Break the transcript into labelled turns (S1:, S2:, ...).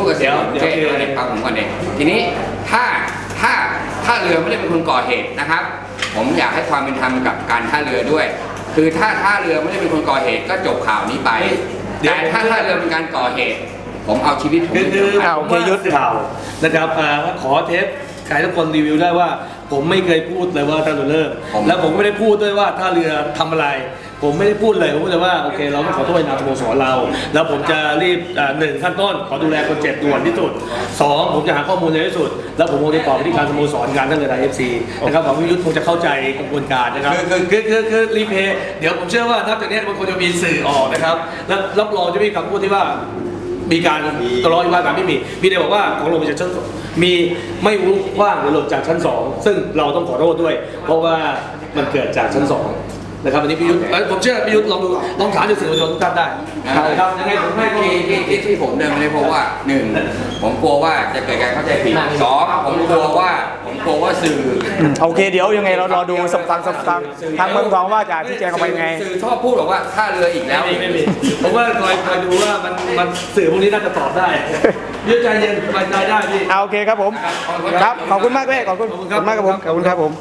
S1: พูดกับเสีย
S2: เดี๋ยว
S1: เจ๊
S2: เดี๋ยว
S1: เดี๋ยวฟังผมก่อนเองทีนี้ถ้าถ้าถ้าเรือไม่ได้เป็นคนก่อเหตุนะครับ ผมอยากให้ความเป็นธรรมกับการท่าเรือด้วย คือถ้าท่าเรือไม่ได้เป็นคนก่อเหตุก็จบข่าวนี้ไป
S2: เดี๋ยว
S1: แต่ถ้าท่าเรือเป็นการก่อเหตุ ผมเอาชีวิตผม
S2: คือ
S1: เป็น
S2: คือ
S1: สำคัญ
S3: อ่าโอเคยุทธ
S2: ข่าวนะครับอ่าขอเทปใครทุกคนรีวิวได้ว่า ผมไม่เคยพูดเลยว่าท่าเรือเลิก
S1: ผม
S2: แล้วผมไม่ได้พูดด้วยว่าท่าเรือทำอะไร ผมไม่ได้พูดเลยผมพูดเลยว่าโอเคเราต้องขอโทษในาสโมสรเรา แล้วผมจะรีบหนึ่งขั้นต้นขอดูแลคนเจ็บด่วนที่สุดสองผมจะหาข้อมูลเร็วที่สุด แล้วผมคงจะตอบไปที่การสโมสรการท่าเรือไทยเอฟซีนะครับหวังว่ายุทธคงจะเข้าใจกระบวนการนะครับ
S1: คือคือ
S2: คือรีเพย์เดี๋ยวผมเชื่อว่านับจากนี้มันคงจะมีสื่อออกนะครับแล้วรับรองจะมีคำพูดที่ว่ามีการตลอดว่าการไม่มีมีแต่บอกว่าของลงมาจากชั้นมีไม่รู้ว่างหรือหลบจากชั้นสองซึ่งเราต้องขอโทษด้วย เพราะว่ามันเกิดจากชั้นสอง นะครับอันนี้พี่ยุทธเอ้ยผมเชื่อพี่ยุทธลองดูลองถามจากสื่อมวลชนทุกท่านได้นะครับยังไงผมให้ข้อ
S1: ที่
S2: มูล
S1: ที่ที่ที่ผมเดินมาเลยเพราะว่าหนึ่งผมกลัวว่าจะเกิดการเข้าใจผิดสองผมกลัวว่าผมกลัวว่าสื่อ
S3: อืมโอเคเดี๋ยวยังไงเรารอดูสัมฟังสัมฟังทางเมืองทองว่าจะชี้แจงออกมายังไง
S1: สื่อชอบพูดบอกว่าท่าเรืออีกแล้ว
S2: ไม่มีไม่มีผมว่าคอยคอยดูว่ามันมันสื่อพวกนี้น่าจะตอบได้พี่ยุทธใจเย็นสบายใจได้พี่
S3: เอาโอเคครับผม ครับขอบคุณมากเลยขอบคุณขอบคุณมากครับผมขอบคุณครับผม